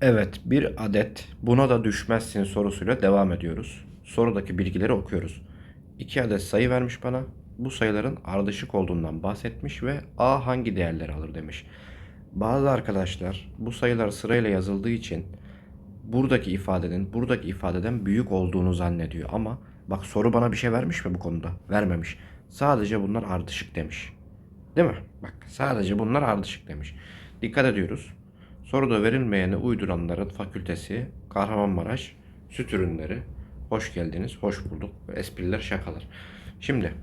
Evet, bir adet buna da düşmezsin sorusuyla devam ediyoruz. Sorudaki bilgileri okuyoruz. İki adet sayı vermiş bana. Bu sayıların ardışık olduğundan bahsetmiş ve A hangi değerleri alır demiş. Bazı arkadaşlar bu sayılar sırayla yazıldığı için buradaki ifadenin buradaki ifadeden büyük olduğunu zannediyor. Ama bak soru bana bir şey vermiş mi bu konuda? Vermemiş. Sadece bunlar ardışık demiş. Değil mi? Bak sadece bunlar ardışık demiş. Dikkat ediyoruz. Soruda verilmeyeni uyduranların fakültesi Kahramanmaraş süt ürünleri. Hoş geldiniz, hoş bulduk. Espriler, şakalar. Şimdi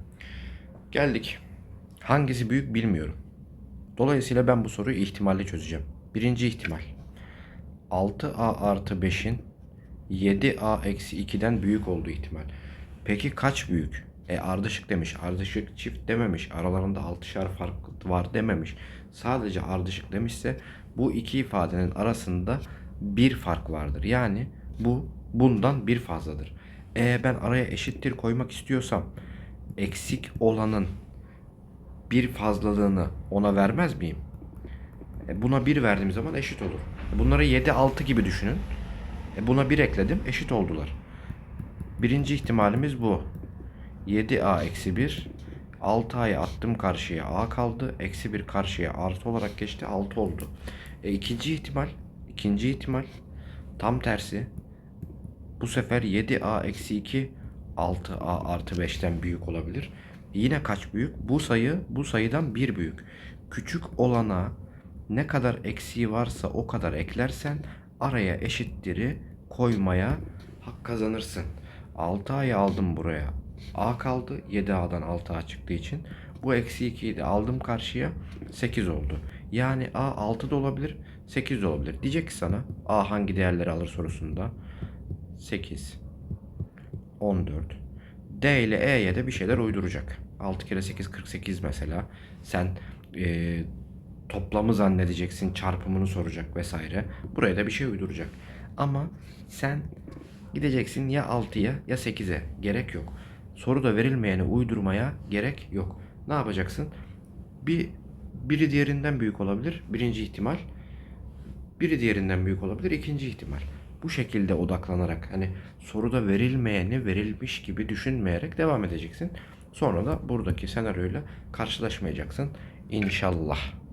geldik. Hangisi büyük bilmiyorum. Dolayısıyla ben bu soruyu ihtimalle çözeceğim. Birinci ihtimal. 6a artı 5'in 7a eksi 2'den büyük olduğu ihtimal. Peki kaç büyük? E ardışık demiş. Ardışık çift dememiş. Aralarında 6'şar fark var dememiş. Sadece ardışık demişse bu iki ifadenin arasında bir fark vardır. Yani bu bundan bir fazladır. E ben araya eşittir koymak istiyorsam eksik olanın bir fazlalığını ona vermez miyim? E, buna 1 verdiğim zaman eşit olur. Bunları 7 6 gibi düşünün. E, buna 1 ekledim eşit oldular. Birinci ihtimalimiz bu. 7a eksi 1. 6a'yı attım karşıya a kaldı. Eksi 1 karşıya artı olarak geçti 6 oldu. E, ikinci ihtimal. ikinci ihtimal. Tam tersi. Bu sefer 7a eksi 2 6a artı 5'ten büyük olabilir. Yine kaç büyük? Bu sayı bu sayıdan bir büyük. Küçük olana ne kadar eksiği varsa o kadar eklersen araya eşitleri koymaya hak kazanırsın. 6a'yı aldım buraya. A kaldı. 7a'dan 6a çıktığı için. Bu eksi 2'yi de aldım karşıya. 8 oldu. Yani A 6 da olabilir. 8 de olabilir. Diyecek ki sana A hangi değerleri alır sorusunda. 8 14 D ile E'ye de bir şeyler uyduracak. 6 kere 8 48 mesela. Sen e, toplamı zannedeceksin, çarpımını soracak vesaire. Buraya da bir şey uyduracak. Ama sen gideceksin ya 6'ya ya 8'e. Gerek yok. Soruda verilmeyeni uydurmaya gerek yok. Ne yapacaksın? Bir biri diğerinden büyük olabilir. Birinci ihtimal. Biri diğerinden büyük olabilir. ikinci ihtimal. Bu şekilde odaklanarak hani soruda verilmeyeni verilmiş gibi düşünmeyerek devam edeceksin. Sonra da buradaki senaryoyla karşılaşmayacaksın. İnşallah.